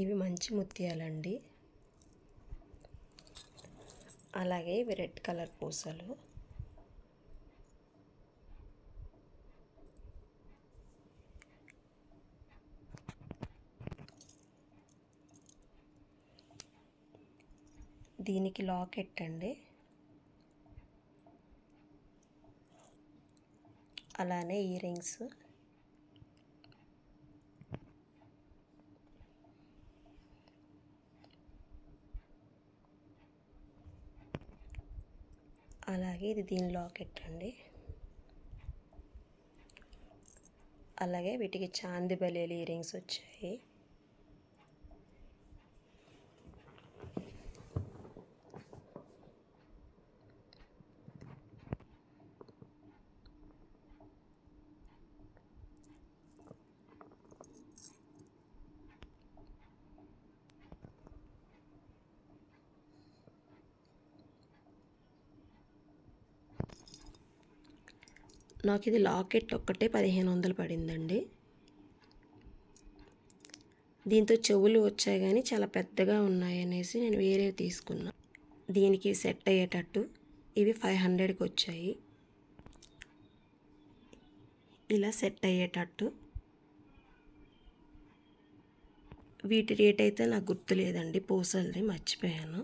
ఇవి మంచి ముత్యాలండి. అలాగే ఇవి రెడ్ కలర్ పూసలు. దీనికి లాకెట్ అండి. అలానే ఇయర్ రింగ్స్. అలాగే ఇది దీని లాకెట్ అండి. అలాగే వీటికి చాంది బలేలు ఇయర్ రింగ్స్ వచ్చాయి. నాకు ఇది లాకెట్ ఒక్కటే పదిహేను వందలు పడిందండి. దీంతో చెవులు వచ్చాయి కానీ చాలా పెద్దగా ఉన్నాయి అనేసి నేను వేరే తీసుకున్నా. దీనికి సెట్ అయ్యేటట్టు ఇవి ఫైవ్ హండ్రెడ్కి వచ్చాయి. ఇలా సెట్ అయ్యేటట్టు. వీటి రేట్ అయితే నాకు గుర్తులేదండి పూసలది మర్చిపోయాను.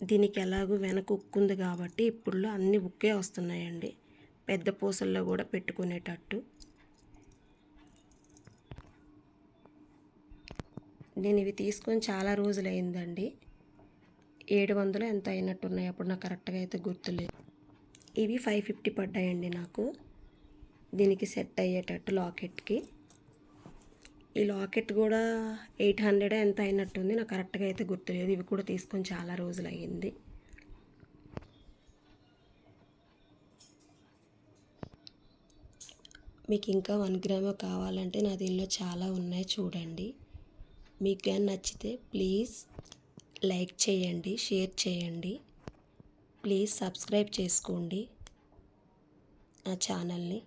దీనికి ఎలాగో వెనక ఉక్కుంది కాబట్టి ఇప్పుడు అన్ని ఉక్కే వస్తున్నాయండి. పెద్ద పూసల్లో కూడా పెట్టుకునేటట్టు. నేను ఇవి తీసుకొని చాలా రోజులు అయిందండి ఏడు వందలు ఎంత అయినట్టున్నాయి అప్పుడు నాకు కరెక్ట్గా అయితే గుర్తులేదు. ఇవి ఫైవ్ ఫిఫ్టీ పడ్డాయండి నాకు. దీనికి సెట్ అయ్యేటట్టు లాకెట్కి. ఈ లాకెట్ కూడా ఎయిట్ హండ్రెడ్ ఎంత అయినట్టుంది. నాకు కరెక్ట్గా అయితే గుర్తులేదు. ఇవి కూడా తీసుకొని చాలా రోజులు అయ్యింది మీకు ఇంకా వన్ గ్రామ్ కావాలంటే నా దీనిలో చాలా ఉన్నాయి చూడండి. మీకు కానీ నచ్చితే ప్లీజ్ లైక్ చేయండి షేర్ చేయండి. ప్లీజ్ సబ్స్క్రైబ్ చేసుకోండి నా ఛానల్ని.